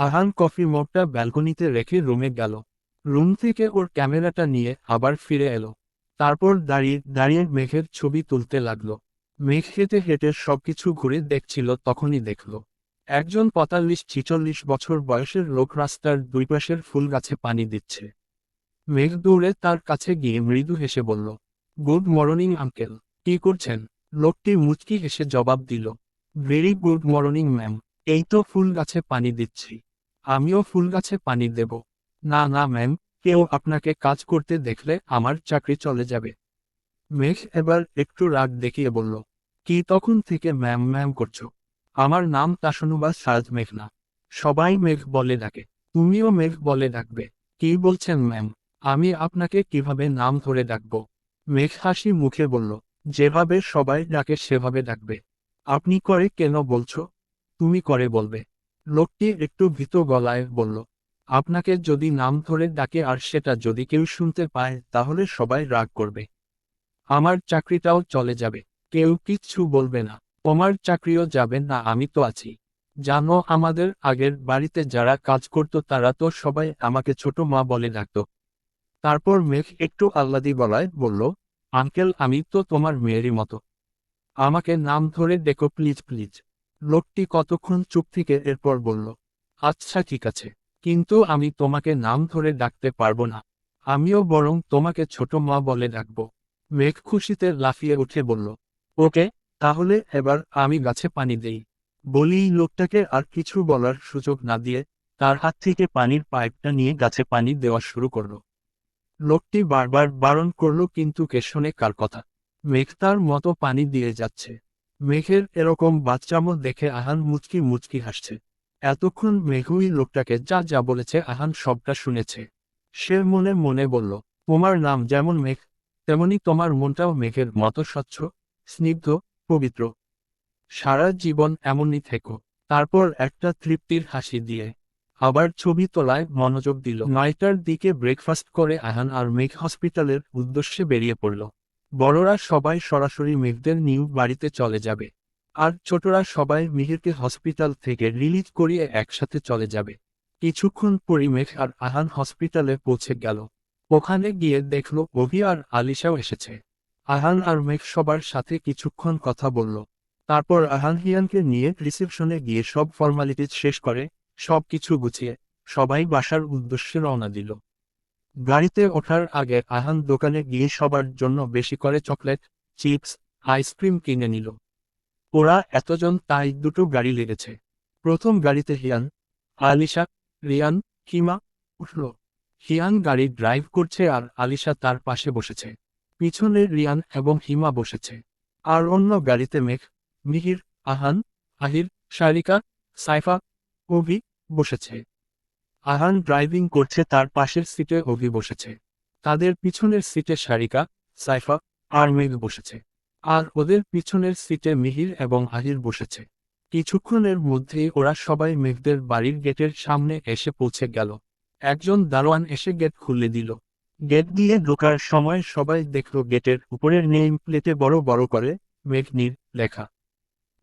Ahan coffee মগটা ব্যালকনিতে রেখে রুমে গেল। রুম থেকে ওর ক্যামেরাটা নিয়ে আবার ফিরে এলো। তারপর দাঁড়িয়ে দাঁড়িয়ে মেঘের ছবি তুলতে লাগল। মেঘ হেঁটে হেঁটে সবকিছু ঘুরে দেখছিল, তখনই দেখল। একজন পঁয়তাল্লিশ, ছিচল্লিশ বছর বয়সের লোক রাস্তার দুই পাশের ফুল গাছে পানি দিচ্ছে। মেঘ দৌড়ে তার কাছে গিয়ে মৃদু হেসে বলল, গুড মর্নিং, আঙ্কেল। কি করছেন? লোকটি মুচকি হেসে জবাব দিল, ভেরি গুড মর্নিং, ম্যাম। এই তো ফুল গাছে পানি দিচ্ছি। আমিও ফুল গাছে পানি দেব। না না, ম্যাম, কেউ আপনাকে কাজ করতে দেখলে আমার চাকরি চলে যাবে। মেঘ এবার একটু রাগ দেখিয়ে বলল, কি তখন থেকে ম্যাম ম্যাম করছ? আমার নাম তাসনুবা সাজ মেঘ না সবাই মেঘ বলে ডাকে। তুমিও মেঘ বলে ডাকবে। কি বলছেন ম্যাম? আমি আপনাকে কীভাবে নাম ধরে ডাকব? মেঘ হাসি মুখে বলল, যেভাবে সবাই ডাকে সেভাবে ডাকবে। আপনি করে কেন বলছো? তুমি করে বলবে। লোকটি একটু ভীত গলায় বলল, আপনাকে যদি নাম ধরে ডাকে আর সেটা যদি কেউ শুনতে পায়, তাহলে সবাই রাগ করবে। আমার চাকরিটাও চলে যাবে, কেউ কিচ্ছু বলবে না। তোমার চাকরিও যাবে না, আমি তো আছি। জানো, আমাদের আগের বাড়িতে যারা কাজ করত, তারা তো সবাই আমাকে ছোট মা বলে ডাকত। তারপর মেঘ একটু আহ্লাদি গলায় বলল, আঙ্কেল, আমি তো তোমার মেয়েরই মতো। আমাকে নাম ধরে ডেকো, প্লিজ প্লিজ। লোকটি কতক্ষণ চুপ থেকে এরপর বলল আচ্ছা ঠিক আছে। কিন্তু আমি তোমাকে নাম ধরে ডাকতে পারব না। আমিও বরং তোমাকে ছোট মা বলে ডাকব। মেঘ খুশিতে লাফিয়ে উঠে বলল, ওকে, তাহলে এবার আমি গাছে পানি দেই। বলি লোকটাকে আর কিছু বলার সুযোগ না দিয়ে তার হাত থেকে পানির পাইপটা নিয়ে গাছে পানি দেওয়া শুরু করল। লোকটি বারবার বারণ করল, কিন্তু কে শোনে কার কথা? মেঘ তার মতো পানি দিয়ে যাচ্ছে। মেঘের এরকম বাচ্চামো দেখে আহান মুচকি মুচকি হাসছে। এতক্ষণ মেঘুই লোকটাকে যা যা বলেছে আহান সবটা শুনেছে। সে মনে মনে বলল, তোমার নাম যেমন মেঘ, তেমনি তোমার মনটাও মেঘের মতো স্বচ্ছ, স্নিগ্ধ, পবিত্র। সারা জীবন এমনই থেকো। তারপর একটা তৃপ্তির হাসি দিয়ে আবার ছবি তোলায় মনোযোগ দিল। নয়টার দিকে ব্রেকফাস্ট করে আহান আর মেঘ হসপিটালের উদ্দেশ্যে বেরিয়ে পড়ল। বড়রা সবাই সরাসরি মেঘদের নিউ বাড়িতে চলে যাবে। আর ছোটরা সবাই মিহিরকে হসপিটাল থেকে রিলিজ করিয়ে একসাথে চলে যাবে। কিছুক্ষণ পরই মেঘ আর আহান হসপিটালে পৌঁছে গেল। ওখানে গিয়ে দেখল অভি আর আলিশাও এসেছে। আহান আর মেঘ সবার সাথে কিছুক্ষণ কথা বলল। তারপর আহান হিয়ানকে নিয়ে রিসেপশনে গিয়ে সব ফর্মালিটিজ শেষ করে সব কিছু গুছিয়ে সবাই বাসার উদ্দেশ্যে রওনা দিল। গাড়িতে ওঠার আগে আহান দোকানে গিয়ে সবার জন্য বেশি করে চকলেট, চিপস, আইসক্রিম কিনে নিল। ওরা এতজন তাই দুটো গাড়ি লেগেছে। প্রথম গাড়িতে হিয়ান, আলিশা, রিয়ান হিমা উঠল। হিয়ান গাড়ি ড্রাইভ করছে আর আলিশা তার পাশে বসেছে। পিছনে রিয়ান এবং হিমা বসেছে। আর অন্য গাড়িতে মেঘ, মিহির, আহান, আহির, শারিকা, সাইফা, অভি বসেছে। আহান ড্রাইভিং করছে তার পাশের সিটে অভি বসেছে। তাদের পিছনের সিটে সারিকা সাইফা আর মেঘ বসেছে। আর ওদের পিছনের সিটে মিহির এবং আহির বসেছে। কিছুক্ষণের মধ্যেই ওরা সবাই মেঘদের বাড়ির গেটের সামনে এসে পৌঁছে গেল। একজন দারোয়ান এসে গেট খুলে দিল। গেট দিয়ে ঢোকার সময় সবাই দেখল গেটের উপরের নেম প্লেটে বড় বড় করে, মেঘনির লেখা।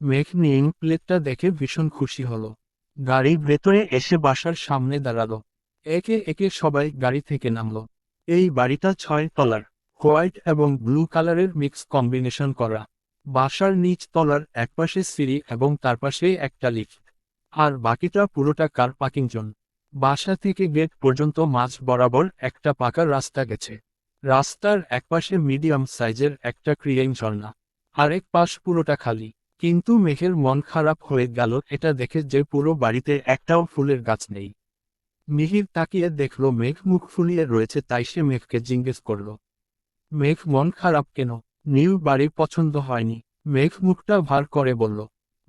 মেঘ নেম প্লেটটা দেখে ভীষণ খুশি হলো। গাড়ির ভেতরে এসে বাসার সামনে দাঁড়াল। একে একে সবাই গাড়ি থেকে নামলো। এই বাড়িটা ছয় তলার, হোয়াইট এবং ব্লু কালারের মিক্স কম্বিনেশন করা। বাসার নিচ তলার একপাশে সিঁড়ি এবং তার পাশেই একটা লিফট। আর বাকিটা পুরোটা কার পার্কিং জোন। বাসা থেকে গেট পর্যন্ত মাঝ বরাবর একটা পাকা রাস্তা গেছে। রাস্তার একপাশে মিডিয়াম সাইজের একটা ক্রিয়েম ঝর্ণা। আরেক পাশ পুরোটা খালি। কিন্তু মেঘের মন খারাপ হয়ে গেল, এটা দেখে যে পুরো বাড়িতে একটাও ফুলের গাছ নেই। মিহির তাকিয়ে দেখল, মেঘ মুখ ফুলিয়ে রয়েছে, তাই সে মেঘকে জিজ্ঞেস করল। মেঘ মন খারাপ কেন? নিউ বাড়ি পছন্দ হয়নি। মেঘ মুখটা ভার করে বলল,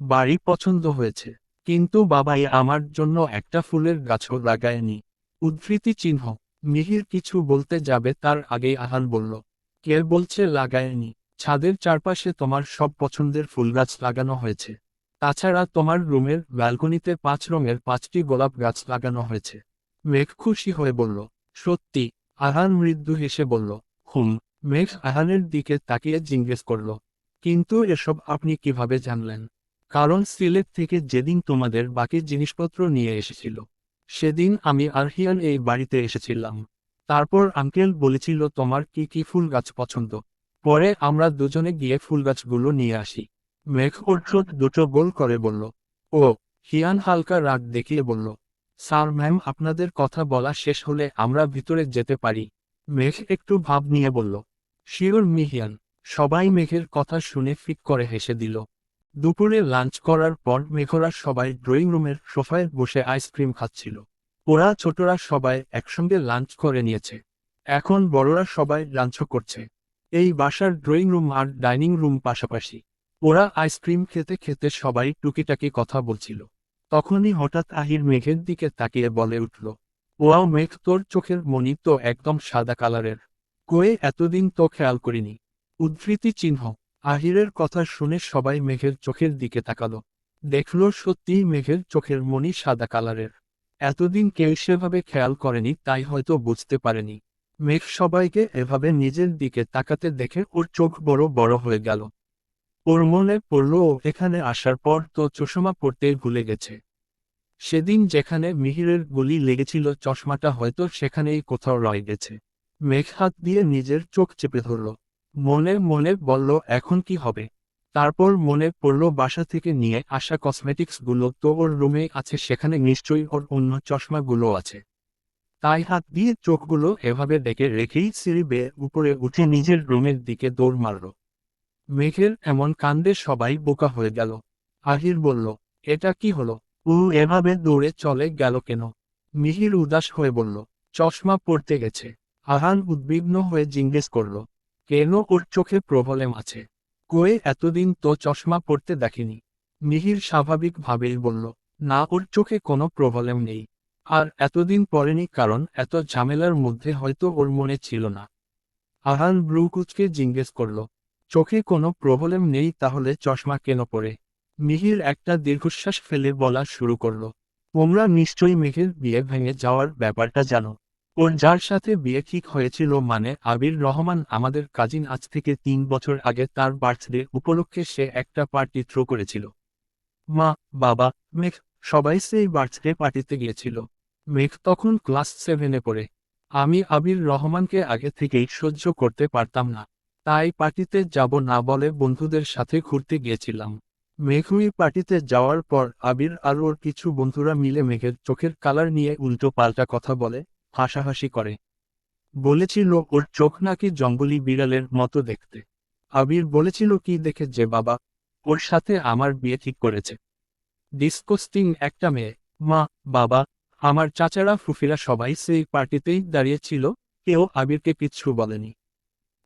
বাড়ি পছন্দ হয়েছে, কিন্তু বাবাই আমার জন্য একটা ফুলের গাছও লাগায়নি। উদ্ধৃতি চিহ্ন, মিহির কিছু বলতে যাবে, তার আগেই আহান বলল, কে বলছে লাগায়নি? ছাদের চারপাশে তোমার সব পছন্দের ফুল গাছ লাগানো হয়েছে। তাছাড়া তোমার রুমের ব্যালকনিতে পাঁচ রঙের পাঁচটি গোলাপ গাছ লাগানো হয়েছে। মেঘ খুশি হয়ে বলল, সত্যি, আহান মৃদু হেসে বলল, হুম, মেঘ আহানের দিকে তাকিয়ে জিজ্ঞেস করল, কিন্তু এসব আপনি কীভাবে জানলেন? কারণ সিলেট থেকে যেদিন তোমাদের বাকি জিনিসপত্র নিয়ে এসেছিল, সেদিন আমি আর হিয়ান এই বাড়িতে এসেছিলাম। তারপর আঙ্কেল বলেছিল, তোমার কি কি ফুল গাছ পছন্দ? পরে আমরা দুজনে গিয়ে ফুল গাছগুলো নিয়ে আসি। মেঘ ওর দুটো গোল করে বলল, ও, হিয়ান হালকা রাগ দেখিয়ে বলল, স্যার ম্যাম, আপনাদের কথা বলা শেষ হলে আমরা ভিতরে যেতে পারি। মেঘ একটু ভাব নিয়ে বলল, শিওর মিহিয়ান সবাই মেঘের কথা শুনে ফিক করে হেসে দিল। দুপুরে লাঞ্চ করার পর মেঘরা সবাই ড্রয়িং রুমের সোফায় বসে আইসক্রিম খাচ্ছিল। ওরা ছোটরা সবাই একসঙ্গে লাঞ্চ করে নিয়েছে। এখন বড়রা সবাই লাঞ্চ করছে। এই বাসার ড্রয়িং রুম আর ডাইনিং রুম পাশাপাশি। ওরা আইসক্রিম খেতে খেতে সবাই টুকিটাকি কথা বলছিল। তখনই হঠাৎ আহির মেঘের দিকে তাকিয়ে বলে উঠল, ওয়াও মেঘ, তোর চোখের মনি তো একদম সাদা কালারের। কয়ে এতদিন তো খেয়াল করিনি। উদ্ধৃতি চিহ্ন, আহিরের কথা শুনে সবাই মেঘের চোখের দিকে তাকালো। দেখল সত্যিই মেঘের চোখের মনি সাদা কালারের। এতদিন কেউ সেভাবে খেয়াল করেনি, তাই হয়তো বুঝতে পারেনি। মেঘ সবাইকে এভাবে নিজের দিকে তাকাতে দেখে ওর চোখ বড় বড় হয়ে গেল। ওর মনে পড়ল, ও এখানে আসার পর তো চশমা পড়তেই ভুলে গেছে। সেদিন যেখানে মিহিরের গুলি লেগেছিল, চশমাটা হয়তো সেখানেই কোথাও রয়ে গেছে। মেঘ হাত দিয়ে নিজের চোখ চেপে ধরল। মনে মনে বলল, এখন কি হবে? তারপর মনে পড়ল, বাসা থেকে নিয়ে আসা কসমেটিক্সগুলো তো ওর রুমে আছে, সেখানে নিশ্চয়ই ওর অন্য চশমাগুলো আছে। তাই হাত দিয়ে চোখগুলো এভাবে ডেকে রেখেই সিঁড়ি বেয়ে উপরে উঠে নিজের রুমের দিকে দৌড় মারল। মেঘের এমন কাণ্ডে সবাই বোকা হয়ে গেল। আহির বলল, এটা কি হলো? ও এভাবে দৌড়ে চলে গেল কেন? মিহির উদাস হয়ে বলল, চশমা পড়তে গেছে। আহান উদ্বিগ্ন হয়ে জিজ্ঞেস করল, কেন ওর চোখে প্রবলেম আছে? কয়ে এতদিন তো চশমা পড়তে দেখিনি। মিহির স্বাভাবিকভাবেই বলল, না, ওর চোখে কোনো প্রবলেম নেই। আর এতদিন পড়েনি কারণ এত ঝামেলার মধ্যে হয়তো ওর মনে ছিল না। আহান ব্রুকুচকে জিজ্ঞেস করল, চোখে কোনো প্রবলেম নেই তাহলে চশমা কেন পড়ে মিহির একটা দীর্ঘশ্বাস ফেলে বলা শুরু করল, তোমরা নিশ্চয়ই মেঘের বিয়ে ভেঙে যাওয়ার ব্যাপারটা জানো। ওর যার সাথে বিয়ে ঠিক হয়েছিল মানে আবির রহমান আমাদের কাজিন আজ থেকে তিন বছর আগে তার বার্থডে উপলক্ষে সে একটা পার্টি থ্রো করেছিল। মা, বাবা, মেঘ, সবাই সেই বার্থডে পার্টিতে গিয়েছিল। মেঘ তখন ক্লাস সেভেনে পড়ে। আমি আবির রহমানকে আগে থেকেই সহ্য করতে পারতাম না। তাই পার্টিতে যাব না বলে বন্ধুদের সাথে ঘুরতে গিয়েছিলাম। মেঘুই পার্টিতে যাওয়ার পর আবির আর ওর কিছু বন্ধুরা মিলে মেঘের চোখের কালার নিয়ে উল্টো পাল্টা কথা বলে, হাসাহাসি করে। বলেছিল, ওর চোখ নাকি জঙ্গলি বিড়ালের মতো দেখতে। আবির বলেছিল, কি দেখে যে বাবা? ওর সাথে আমার বিয়ে ঠিক করেছে। ডিসকোস্টিং একটা মেয়ে। মা, বাবা আমার চাচারা ফুফিরা সবাই সেই পার্টিতেই দাঁড়িয়েছিল, কেউ আবিরকে কিচ্ছু বলেনি।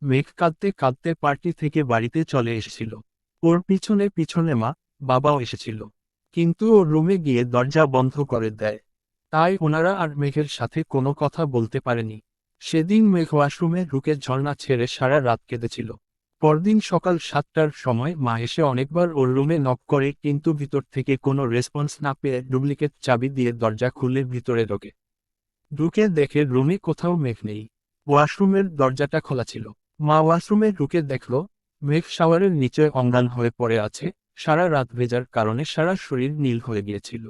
মেঘ কাঁদতে কাঁদতে পার্টি থেকে বাড়িতে চলে এসেছিল। ওর পিছনে পিছনে মা, বাবাও এসেছিল। কিন্তু ও রুমে গিয়ে দরজা বন্ধ করে দেয়। তাই ওনারা আর মেঘের সাথে কোনো কথা বলতে পারেনি। সেদিন মেঘ ওয়াশরুমে ঢুকে ঝর্ণা ছেড়ে সারা রাত কেঁদেছিল। পরদিন সকাল সাতটার সময় মা এসে অনেকবার ওর রুমে নক করে, কিন্তু ভিতর থেকে কোনো রেসপন্স না পেয়ে ডুপ্লিকেট চাবি দিয়ে দরজা খুলে ভিতরে ঢোকে। ঢুকে দেখে রুমে কোথাও মেঘ নেই। ওয়াশরুমের দরজাটা খোলা ছিল। মা ওয়াশরুমে ঢুকে দেখল, মেঘ শাওয়ারের নিচে অঙ্গান হয়ে পড়ে আছে। সারা রাত ভেজার কারণে সারা শরীর নীল হয়ে গিয়েছিল।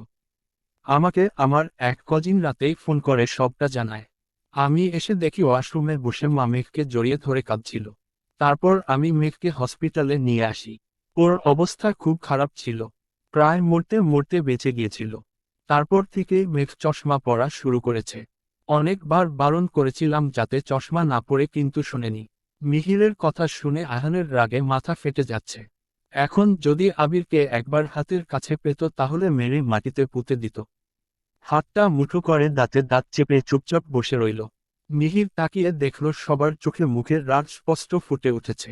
আমাকে আমার এক কজিন রাতেই ফোন করে, সবটা জানায়। আমি এসে দেখি ওয়াশরুমে বসে মা মেঘকে জড়িয়ে ধরে কাঁদছিল। তারপর আমি মেঘকে হসপিটালে নিয়ে আসি। ওর অবস্থা খুব খারাপ ছিল। প্রায় মরতে মরতে বেঁচে গিয়েছিল। তারপর থেকে মেঘ চশমা পরা শুরু করেছে। অনেকবার বারণ করেছিলাম যাতে চশমা না পড়ে কিন্তু শোনেনি। মিহিরের কথা শুনে আহানের রাগে মাথা ফেটে যাচ্ছে। এখন যদি আবিরকে একবার হাতের কাছে পেত তাহলে মেরে মাটিতে পুঁতে দিত। হাতটা মুঠো করে দাঁতে দাঁত চেপে চুপচাপ বসে রইল। মিহির তাকিয়ে দেখল সবার চোখে মুখের রাগ স্পষ্ট ফুটে উঠেছে।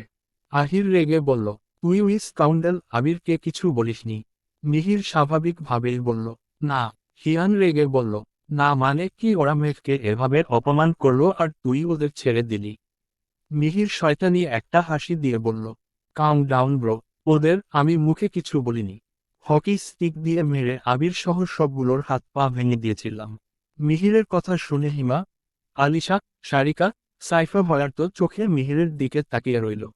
আহির রেগে বলল, তুই উইস কাউন্ডেল আবিরকে কিছু বলিসনি। মিহির স্বাভাবিকভাবেই বলল, না। হিয়ান রেগে বলল, না মানে কি ওরা মেঘকে এভাবে অপমান করল আর তুই ওদের ছেড়ে দিলি? মিহির শয়তানি একটা হাসি দিয়ে বলল কাম ডাউন ব্রো ওদের আমি মুখে কিছু বলিনি। হকি স্টিক দিয়ে মেরে আবির সহ সবগুলোর হাত পা ভেঙে দিয়েছিলাম। মিহিরের কথা শুনে হিমা আলিশা, সারিকা, সাইফা ভয়ার্ত চোখে মিহিরের দিকে তাকিয়ে রইল।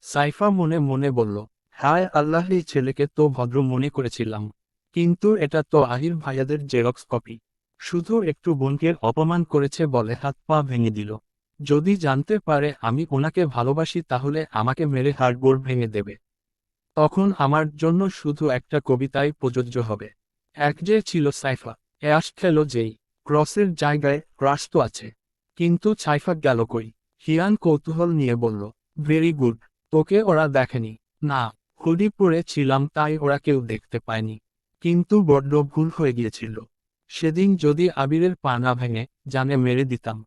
সাইফা মনে মনে বলল, হায় আল্লাহ, এই ছেলেকে তো ভদ্র মনে করেছিলাম। কিন্তু এটা তো আহির ভাইয়াদের জেরক্স কপি। শুধু একটু বোনকে অপমান করেছে বলে হাত পা ভেঙে দিল। যদি জানতে পারে আমি ওনাকে ভালোবাসি তাহলে আমাকে মেরে হাড়গোড় ভেঙে দেবে। তখন আমার জন্য শুধু একটা কবিতাই প্রযোজ্য হবে। এক যে ছিল সাইফা অ্যাশ খেলো যেই। ক্রসের জায়গায় ক্রাশ তো আছে। কিন্তু সাইফা গেল কই? হিয়ান কৌতূহল নিয়ে বলল, ভেরি গুড, তোকে ওরা দেখেনি। না হুডি পরে ছিলাম তাই ওরা কেউ দেখতে পায়নি। কিন্তু বড্ড ভুল হয়ে গিয়েছিল। সেদিন যদি আবিরের পা না ভেঙে জানে মেরে দিতাম,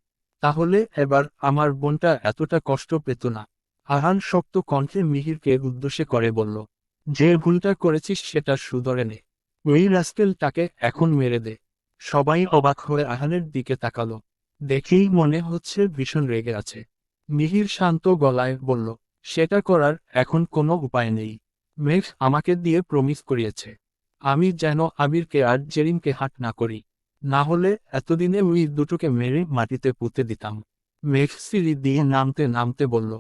তাহলে এবার আমার বোনটা এতটা কষ্ট পেত না। আহান শক্ত কণ্ঠে মিহিরকে উদ্দেশ্যে করে বলল, যে ভুলটা করেছিস সেটা সুদরে নে। ওই রাস্কেলটাকে এখন মেরে দে। সবাই অবাক হয়ে আহানের দিকে তাকালো। দেখেই মনে হচ্ছে ভীষণ রেগে আছে। মিহির শান্ত গলায় বলল, সেটা করার এখন কোনো উপায় নেই। মেঘ আমাকে দিয়ে প্রমিস করিয়েছে। আমি যেন আবিরকে আর জেরিনকে হাট না করি। না হলে এতদিনে ওই দুটোকে মেরে মাটিতে পুঁতে দিতাম। মেঘ সিঁড়ি দিয়ে নামতে নামতে বলল,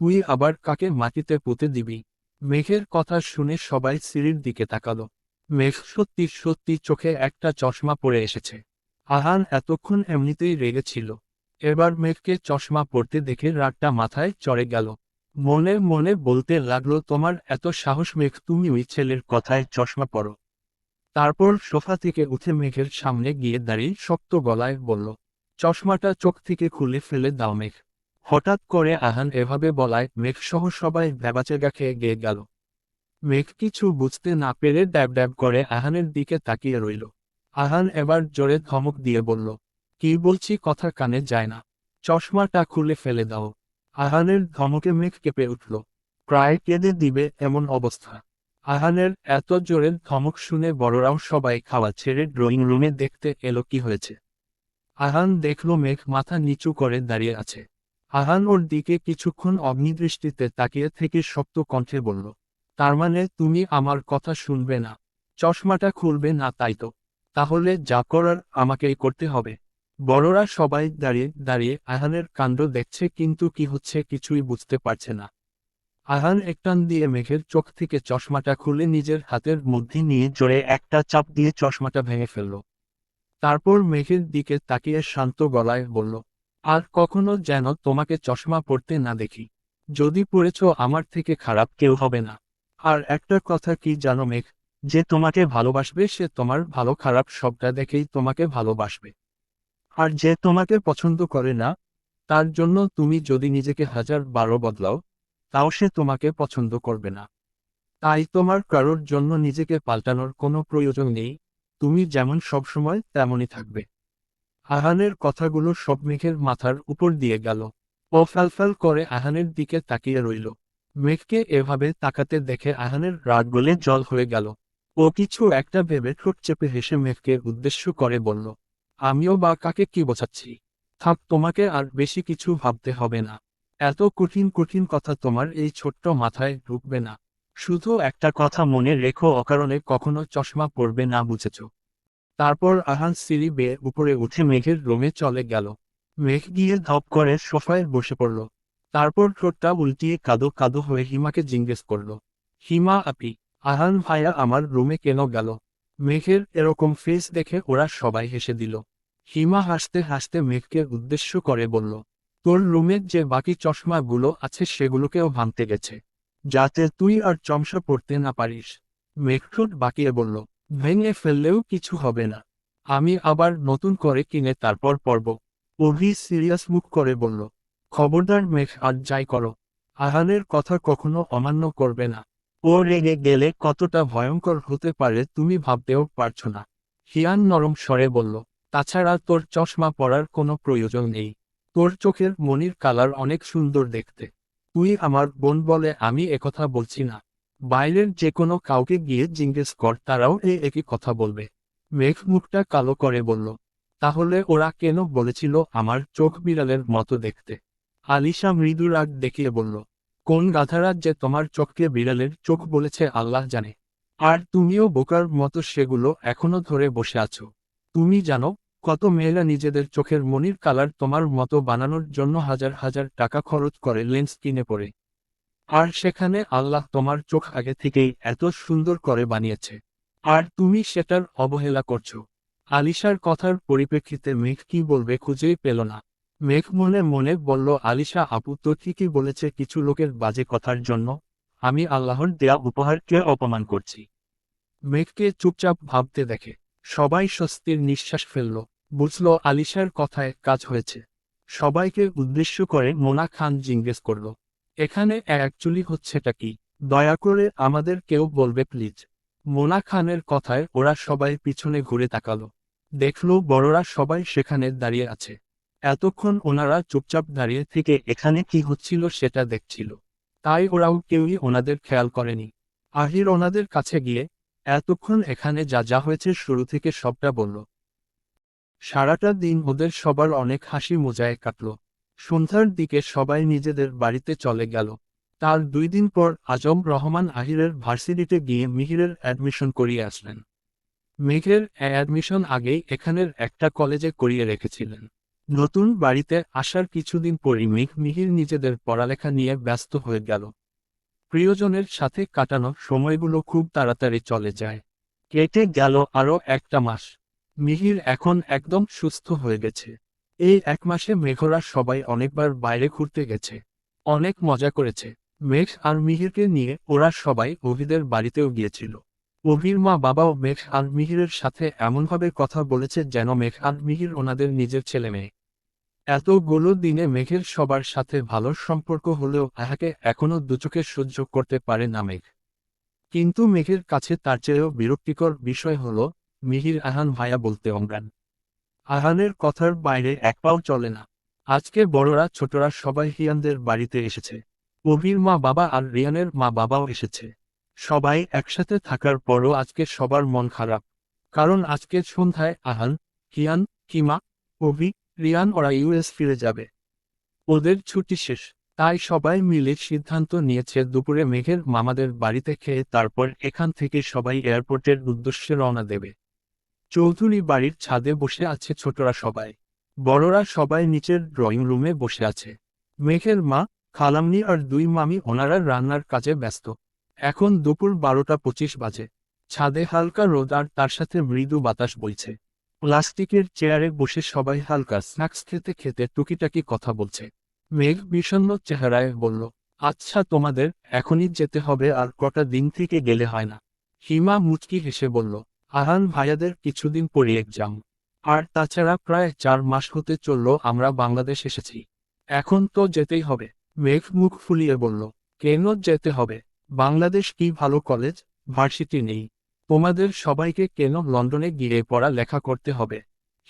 তুই আবার কাকে মাটিতে পুঁতে দিবি? মেঘের কথা শুনে সবাই সিঁড়ির দিকে তাকালো। মেঘ সত্যি সত্যি চোখে একটা চশমা পরে এসেছে। আহান এতক্ষণ এমনিতেই রেগেছিল এবার মেঘকে চশমা পরতে দেখে রাগটা মাথায় চড়ে গেল। মনে মনে বলতে লাগল, তোমার এত সাহস মেঘ, তুমি ওই ছেলের কথায় চশমা পরো। তারপর সোফা থেকে উঠে মেঘের সামনে গিয়ে দাঁড়িয়ে শক্ত গলায় বলল, চশমাটা চোখ থেকে খুলে ফেলে দাও মেঘ। হঠাৎ করে আহান এভাবে বলায় মেঘ সহ সবাই ভ্যাবাচেগা খেয়ে গিয়ে গেল। মেঘ কিছু বুঝতে না পেরে ড্যাব ড্যাব করে আহানের দিকে তাকিয়ে রইল। আহান এবার জোরে ধমক দিয়ে বলল, কি বলছি কথা কানে যায় না। চশমাটা খুলে ফেলে দাও। আহানের ধমকে মেঘ কেঁপে উঠল, প্রায় কেঁদে দিবে এমন অবস্থা। আহানের এত জোরে ধমক শুনে বড়রাও সবাই খাওয়া ছেড়ে ড্রয়িং রুমে দেখতে এলো কি হয়েছে। আহান দেখল মেঘ মাথা নিচু করে দাঁড়িয়ে আছে। আহান ওর দিকে কিছুক্ষণ অগ্নিদৃষ্টিতে তাকিয়ে থেকে শক্ত কণ্ঠে বলল তার মানে তুমি আমার কথা শুনবে না। চশমাটা খুলবে না তাই তো। তাহলে যা করার আমাকেই করতে হবে। বড়রা সবাই দাঁড়িয়ে দাঁড়িয়ে আহানের কাণ্ড দেখছে কিন্তু কি হচ্ছে কিছুই বুঝতে পারছে না। আহান একটান দিয়ে মেঘের চোখ থেকে চশমাটা খুলে নিজের হাতের মধ্যে নিয়ে জোরে একটা চাপ দিয়ে চশমাটা ভেঙে ফেলল। তারপর মেঘের দিকে তাকিয়ে শান্ত গলায় বলল, আর কখনো যেন তোমাকে চশমা পরতে না দেখি। যদি পড়েছ আমার থেকে খারাপ কেউ হবে না। আর একটা কথা কি জানো মেঘ? যে তোমাকে ভালোবাসবে, সে তোমার ভালো খারাপ সবটা দেখেই তোমাকে ভালোবাসবে। আর যে তোমাকে পছন্দ করে না, তার জন্য তুমি যদি নিজেকে হাজার বারো বদলাও, তাও সে তোমাকে পছন্দ করবে না। তাই তোমার কারোর জন্য নিজেকে পাল্টানোর কোনো প্রয়োজন নেই, তুমি যেমন সবসময় তেমনই থাকবে। আহানের কথাগুলো সব মেঘের মাথার উপর দিয়ে গেল। ও ফ্যালফ্যাল করে আহানের দিকে তাকিয়ে রইল। মেঘকে এভাবে তাকাতে দেখে আহানের রাগ গলে জল হয়ে গেল। ও কিছু একটা ভেবে ঠোঁট চেপে হেসে মেঘকে উদ্দেশ্য করে বলল, আমিও বা কাকে কি বোঝাচ্ছি? থাক, তোমাকে আর বেশি কিছু ভাবতে হবে না। এত কঠিন কঠিন কথা তোমার এই ছোট্ট মাথায় ঢুকবে না। শুধু একটা কথা মনে রেখো, অকারণে কখনো চশমা পরবে না, বুঝেছ? তারপর আহান সিঁড়ি বেয়ে উপরে উঠে মেঘের রোমে চলে গেল। মেঘ গিয়ে ধপ করে সোফায় বসে পড়ল। তারপর ঠোঁটটা উল্টিয়ে কাদো কাদো হয়ে হিমাকে জিজ্ঞেস করল, হিমা আপি, আহান ভাইয়া আমার রুমে কেন গেল? মেঘের এরকম ফেস দেখে ওরা সবাই হেসে দিল। হিমা হাসতে হাসতে মেঘকে উদ্দেশ্য করে বলল, তোর রুমে যে বাকি চশমাগুলো আছে সেগুলোকেও ভাঙতে গেছে। যাতে তুই আর চমসা পড়তে না পারিস। মেঘঠোঁট বাকিয়ে বলল, ভেঙে ফেললেও কিছু হবে না। আমি আবার নতুন করে কিনে তারপর পরব। অভি সিরিয়াস মুখ করে বলল খবরদার মেঘ, আজ যাই করো। আহানের কথা কখনো অমান্য করবে না। ও রেগে গেলে কতটা ভয়ঙ্কর হতে পারে তুমি ভাবতেও পারছ না। হিয়ান নরম স্বরে বলল, তাছাড়া তোর চশমা পরার কোনো প্রয়োজন নেই। তোর চোখের মনির কালার অনেক সুন্দর দেখতে। তুই আমার বোন বলে আমি একথা বলছি না। বাইরের যে কোনো কাউকে গিয়ে জিজ্ঞেস কর, তারাও এই একই কথা বলবে। মেঘ মুখটা কালো করে বলল, তাহলে ওরা কেন বলেছিল আমার চোখ বিড়ালের মতো দেখতে? আলিশা মৃদু রাগ দেখিয়ে বলল, কোন গাধারা যে তোমার চোখকে বিড়ালের চোখ বলেছে আল্লাহ জানে। আর তুমিও বোকার মতো সেগুলো এখনও ধরে বসে আছো। তুমি জানো, কত মেয়েরা নিজেদের চোখের মনির কালার তোমার মতো বানানোর জন্য হাজার হাজার টাকা খরচ করে লেন্স কিনে পড়ে আর সেখানে আল্লাহ তোমার চোখ আগে থেকেই এত সুন্দর করে বানিয়েছে। আর তুমি সেটার অবহেলা করছ। আলিশার কথার পরিপ্রেক্ষিতে মেঘ কি বলবে খুঁজেই পেল না। মেঘ মনে মনে বলল, আলিশা আপু, তো ঠিকই বলেছে কিছু লোকের বাজে কথার জন্য। আমি আল্লাহর দেয়া উপহারকে অপমান করছি। মেঘকে চুপচাপ ভাবতে দেখে। সবাই স্বস্তির নিঃশ্বাস ফেলল। বুঝল, আলিশার কথায় কাজ হয়েছে। সবাইকে উদ্দেশ্য করে মোনা খান জিজ্ঞেস করল, এখানে অ্যাকচুয়ালি হচ্ছেটা কি? দয়া করে আমাদের কেউ বলবে, প্লিজ। মোনা খানের কথায় ওরা সবাই পিছনে ঘুরে তাকালো। দেখল, বড়রা সবাই সেখানে দাঁড়িয়ে আছে। এতক্ষণ ওনারা চুপচাপ দাঁড়িয়ে থেকে এখানে কি হচ্ছিল সেটা দেখছিল। তাই ওরাও কেউই ওনাদের খেয়াল করেনি। আহির ওনাদের কাছে গিয়ে, এতক্ষণ এখানে যা যা হয়েছে শুরু থেকে সবটা বলল। সারাটা দিন ওদের সবার অনেক হাসি মোজায় কাটল। সন্ধ্যার দিকে সবাই নিজেদের বাড়িতে চলে গেল। তার দুই দিন পর আজম রহমান আহিরের ভার্সিটিতে গিয়ে মিহিরের অ্যাডমিশন করিয়ে আসলেন। মেঘের অ্যাডমিশন আগেই এখানের একটা কলেজে করিয়ে রেখেছিলেন। নতুন বাড়িতে আসার কিছুদিন পরই মেঘ মিহির নিজেদের পড়ালেখা নিয়ে ব্যস্ত হয়ে গেল। প্রিয়জনের সাথে কাটানো সময়গুলো খুব তাড়াতাড়ি চলে যায়। কেটে গেল আরও একটা মাস। মিহির এখন একদম সুস্থ হয়ে গেছে। এই এক মাসে মেঘরা সবাই অনেকবার বাইরে ঘুরতে গেছে। অনেক মজা করেছে। মেঘ আর মিহিরকে নিয়ে ওরা সবাই অভিদের বাড়িতেও গিয়েছিল। অভির মা বাবাও মেঘ আর মিহিরের সাথে এমনভাবে কথা বলেছে যেন মেঘ আর মিহির ওনাদের নিজের ছেলে মেয়ে এতগুলো দিনে মেঘের সবার সাথে ভালো সম্পর্ক হলেও আহাকে এখনও দুচোখে সহ্য করতে পারে না মেঘ। কিন্তু মেঘের কাছে তার চেয়েও বিরক্তিকর বিষয় হল, মিহির আহান ভাইয়া বলতে অঙ্গান আহানের কথার বাইরে এক পাও চলে না। আজকে বড়রা ছোটরা সবাই হিয়ানদের বাড়িতে এসেছে। অভির মা বাবা আর রিয়ানের মা বাবাও এসেছে। সবাই একসাথে থাকার পরও আজকে সবার মন খারাপ। কারণ আজকে সন্ধ্যায় আহান, হিয়ান, কিমা, অভি রিয়ান ওরা ইউএস ফিরে যাবে। ওদের ছুটি শেষ। তাই সবাই মিলে সিদ্ধান্ত নিয়েছে দুপুরে মেঘের মামাদের বাড়িতে খেয়ে তারপর এখান থেকে সবাই এয়ারপোর্টের উদ্দেশ্যে রওনা দেবে। চৌধুরী বাড়ির ছাদে বসে আছে ছোটরা সবাই। বড়রা সবাই নিচের ড্রয়িং রুমে বসে আছে। মেঘের মা, খালামনি আর দুই মামি ওনারা রান্নার কাজে ব্যস্ত। এখন দুপুর বারোটা পঁচিশ বাজে। ছাদে হালকা রোদ আর তার সাথে মৃদু বাতাস বইছে। প্লাস্টিকের চেয়ারে বসে সবাই হালকা স্ন্যাক্স খেতে খেতে টুকিটাকি কথা বলছে। মেঘ বিষণ্ণ চেহারায় বলল আচ্ছা তোমাদের, এখনই যেতে হবে আর কটা দিন থেকে গেলে হয় না। হিমা মুচকি হেসে বলল, আহান ভাইয়াদের কিছুদিন পরে এক্সাম আর তাছাড়া প্রায় চার মাস হতে চলল আমরা বাংলাদেশ এসেছি। এখন তো যেতেই হবে। মেঘ মুখ ফুলিয়ে বলল, কেন যেতে হবে? বাংলাদেশ কি ভালো কলেজ ভার্সিটি নেই। তোমাদের সবাইকে কেন লন্ডনে গিয়ে পড়া লেখা করতে হবে?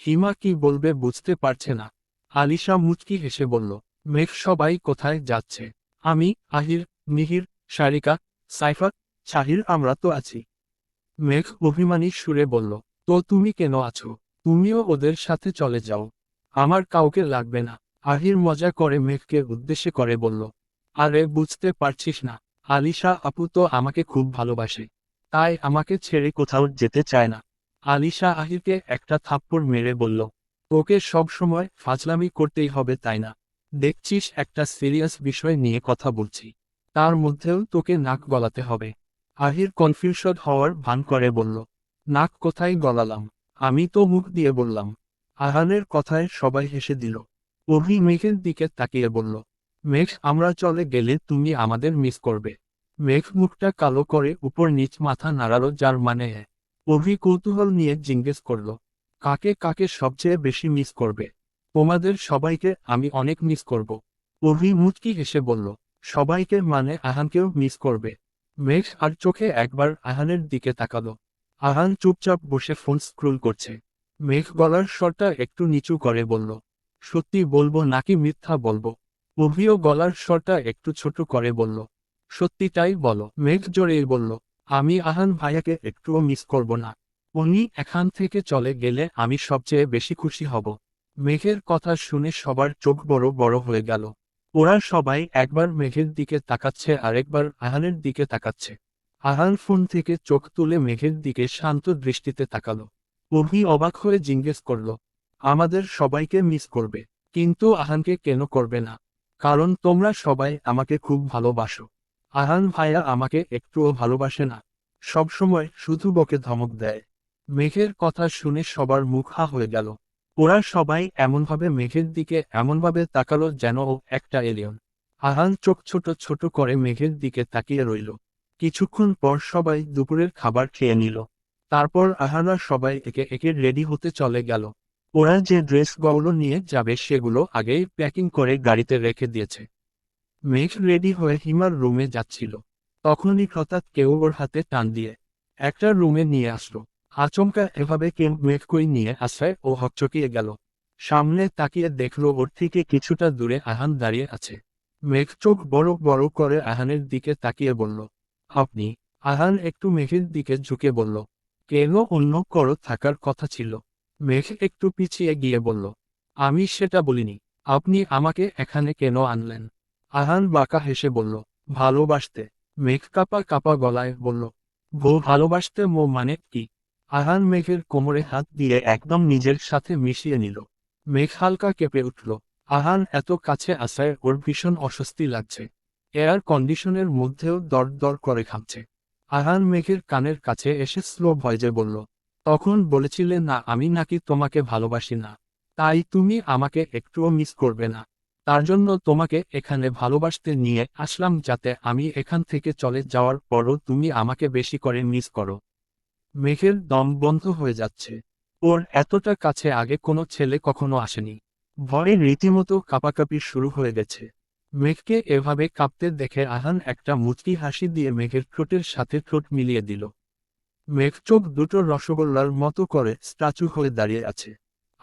হিমা কি বলবে বুঝতে পারছে না। আলিশা মুচকি হেসে বলল, মেঘ সবাই কোথায় যাচ্ছে? আমি, আহির, মিহির, সারিকা সাইফা শাহির আমরা তো আছি। মেঘ অভিমানী সুরে বলল, তো তুমি কেন আছো? তুমিও ওদের সাথে চলে যাও। আমার কাউকে লাগবে না। আহির মজা করে মেঘকে উদ্দেশ্যে করে বলল, আরে বুঝতে পারছিস না। আলিশা আপু তো আমাকে খুব ভালোবাসে। তাই আমাকে ছেড়ে কোথাও যেতে চায় না। আলিশা আহিরকে একটা থাপ্পড় মেরে বলল, তোকে সব সময় ফাজলামি করতেই হবে, তাই না? দেখছিস একটা সিরিয়াস বিষয় নিয়ে কথা বলছি। তার মধ্যেও তোকে নাক গলাতে হবে। আহির কনফিউশন হওয়ার ভান করে বলল, নাক কোথায় গলালাম? আমি তো মুখ দিয়ে বললাম। আহানের কথায় সবাই হেসে দিল। অভি মেঘের দিকে তাকিয়ে বলল, মেঘ, আমরা চলে গেলে তুমি আমাদের মিস করবে। মেঘ মুখটা কালো করে উপর নিচ মাথা নাড়ালো, যার মানে। অভি কৌতূহল নিয়ে জিজ্ঞেস করল, কাকে কাকে সবচেয়ে বেশি মিস করবে? তোমাদের সবাইকে আমি অনেক মিস করব। অভি মুচকি হেসে বলল, সবাইকে মানে আহানকেও মিস করবে? মেঘ আর চোখে একবার আহানের দিকে তাকালো। আহান চুপচাপ বসে ফোন স্ক্রুল করছে। মেঘ গলার স্বরটা একটু নিচু করে বলল, সত্যি বলব নাকি মিথ্যা বলব? অভিও গলার স্বরটা একটু ছোট করে বলল সত্যিটাই বলো। মেঘ জোরে বলল, আমি আহান ভাইয়াকে একটুও মিস করব না। উনি এখান থেকে চলে গেলে আমি সবচেয়ে বেশি খুশি হব। মেঘের কথা শুনে সবার চোখ বড় বড় হয়ে গেল। ওরা সবাই একবার মেঘের দিকে তাকাচ্ছে, আরেকবার আহানের দিকে তাকাচ্ছে। আহান ফোন থেকে চোখ তুলে মেঘের দিকে শান্ত দৃষ্টিতে তাকালো। অভি অবাক হয়ে জিজ্ঞেস করল, আমাদের সবাইকে মিস করবে, কিন্তু আহানকে কেন করবে না? কারণ তোমরা সবাই আমাকে খুব ভালোবাসো। আহান ভাইয়া আমাকে একটুও ভালোবাসে না। সবসময় শুধু বকে ধমক দেয়। মেঘের কথা শুনে সবার মুখ হা হয়ে গেল। ওরা সবাই এমনভাবে মেঘের দিকে এমনভাবে তাকালো যেন ও একটা এলিয়ন আহান চোখ ছোট ছোট করে মেঘের দিকে তাকিয়ে রইল। কিছুক্ষণ পর সবাই দুপুরের খাবার খেয়ে নিল। তারপর আহানরা সবাই একে একে রেডি হতে চলে গেল। ওরা যে ড্রেসগুলো নিয়ে যাবে সেগুলো আগেই প্যাকিং করে গাড়িতে রেখে দিয়েছে। মেঘ রেডি হয়ে হিমার রুমে যাচ্ছিল। তখনই হঠাৎ কেউ ওর হাতে টান দিয়ে একটা রুমে নিয়ে আসলো। আচমকা এভাবে কেউ মেঘ কই নিয়ে আসায় ও হকচকিয়ে গেল। সামনে তাকিয়ে দেখল ওর থেকে কিছুটা দূরে আহান দাঁড়িয়ে আছে। মেঘ চোখ বড় বড় করে আহানের দিকে তাকিয়ে বলল, আপনি? আহান একটু মেঘের দিকে ঝুঁকে বলল, কেন অন্য কর থাকার কথা ছিল? মেঘ একটু পিছিয়ে গিয়ে বলল, আমি সেটা বলিনি। আপনি আমাকে এখানে কেন আনলেন? আহান বাঁকা হেসে বলল, ভালোবাসতে। মেঘ কাপা কাপা গলায় বলল ভো ভালোবাসতে মো মানে কি? আহান মেঘের কোমরে হাত দিয়ে একদম নিজের সাথে মিশিয়ে নিল। মেঘ হালকা কেঁপে উঠল। আহান এত কাছে আসায় ওর ভীষণ অস্বস্তি লাগছে। এয়ার কন্ডিশনের মধ্যেও দর দর করে খামছে আহান মেঘের কানের কাছে এসে স্লো ভয়েজে বলল, তখন বলেছিলে না আমি নাকি তোমাকে ভালোবাসি না। তাই তুমি আমাকে একটুও মিস করবে না। তার জন্য তোমাকে এখানে ভালোবাসতে নিয়ে আসলাম যাতে আমি এখান থেকে চলে যাওয়ার পরও তুমি আমাকে বেশি করে মিস করো। মেঘের দম বন্ধ হয়ে যাচ্ছে। ওর এতটা কাছে আগে কোনো ছেলে কখনো আসেনি। ভয়ে রীতিমতো কাঁপাকাঁপি শুরু হয়ে গেছে। মেঘকে এভাবে কাঁপতে দেখে আহান একটা মুচকি হাসি দিয়ে মেঘের ঠোঁটের সাথে ঠোঁট মিলিয়ে দিল। মেঘ চোখ দুটো রসগোল্লার মতো করে স্ট্যাচু হয়ে দাঁড়িয়ে আছে।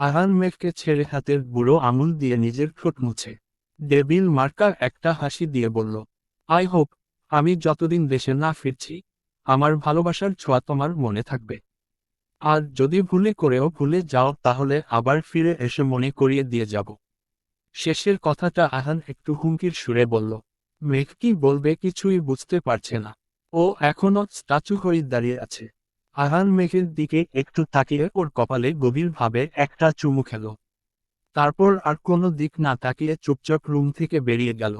আহান মেঘকে ছেড়ে হাতের বুড়ো আঙুল দিয়ে নিজের ঠোঁট মুছে। ডেবিল মার্কা একটা হাসি দিয়ে বলল, আই হোপ, আমি যতদিন দেশে না ফিরছি, আমার ভালোবাসার ছোঁয়া তোমার মনে থাকবে। আর যদি ভুলে করেও ভুলে যাও, তাহলে আবার ফিরে এসে মনে করিয়ে দিয়ে যাব। শেষের কথাটা আহান একটু হুমকির সুরে বলল, মেঘ কি বলবে কিছুই বুঝতে পারছে না। ও এখনও স্ট্যাচু হয়ে দাঁড়িয়ে আছে। আহান মেঘের দিকে একটু তাকিয়ে ওর কপালে গভীরভাবে একটা চুমু খেল। তারপর আর কোনো দিক না তাকিয়ে চুপচাপ রুম থেকে বেরিয়ে গেল।